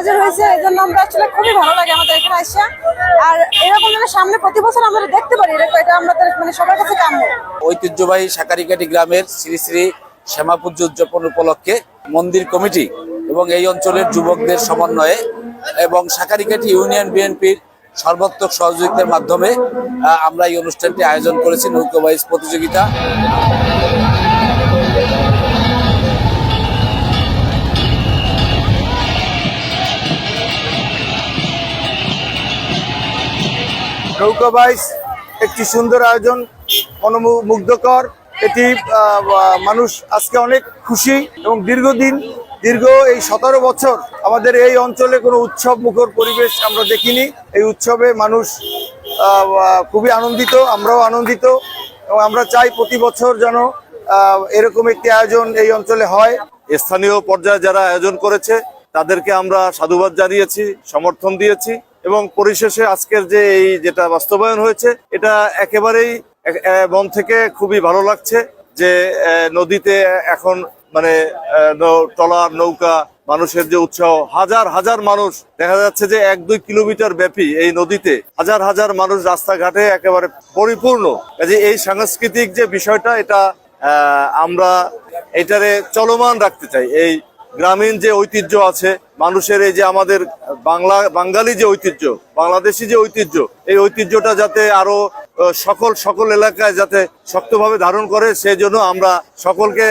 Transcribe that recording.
আসলে খুবই ভালো লাগে আমাদের এখানে আসা। আর এরকম যেন সামনে প্রতি বছর আমরা দেখতে পারি এটা আমাদের মানে সবার কাছে কাম্য। ঐতিহ্যবাহী সাকারিকাটি গ্রামের শ্রী শ্রী শ্যামাপুজো উদযাপন উপলক্ষে মন্দির কমিটি এবং এই অঞ্চলের যুবকদের সমন্বয়ে এবং সাকারিকাটি ইউনিয়ন বিএনপির সর্বাত্মক সহযোগিতার মাধ্যমে আমরা এই অনুষ্ঠানটি আয়োজন করেছি নৌকাবাইজ প্রতিযোগিতা। নৌকা বাইস, একটি সুন্দর আয়োজন মনোমুগ্ধকর। এটি মানুষ আজকে অনেক খুশি এবং দীর্ঘদিন, দীর্ঘ এই সতেরো বছর আমাদের এই অঞ্চলে কোনো উৎসব মুখর পরিবেশ আমরা দেখিনি। এই উৎসবে মানুষ খুবই আনন্দিত, আমরাও আনন্দিত। এবং আমরা চাই প্রতি বছর যেন এরকম একটি আয়োজন এই অঞ্চলে হয়। স্থানীয় পর্যায়ে যারা আয়োজন করেছে, তাদেরকে আমরা সাধুবাদ জানিয়েছি, সমর্থন দিয়েছি। এবং পরিশেষে আজকের যে এই যেটা বাস্তবায়ন হয়েছে, এটা একেবারেই মন থেকে খুবই ভালো লাগছে যে নদীতে এখন মানে ট্রলার নৌকা, মানুষের যে উৎসাহ, হাজার হাজার মানুষ, দেখা যাচ্ছে যে এক, দুই কিলোমিটার ব্যাপী এই নদীতে হাজার হাজার মানুষ রাস্তাঘাটে একেবারে পরিপূর্ণ। কাজে এই সাংস্কৃতিক যে বিষয়টা, এটা আমরা এটারে চলমান রাখতে চাই। এই গ্রামীণ যে ঐতিহ্য আছে মানুষের এই যে আমাদের বাংলা, বাঙালি যে ঐতিহ্য, বাংলাদেশি যে ঐতিহ্য, এই ঐতিহ্যটা যাতে আরও সকল সকল এলাকায় যাতে শক্তভাবে ধারণ করে, সেই জন্য আমরা সকলকে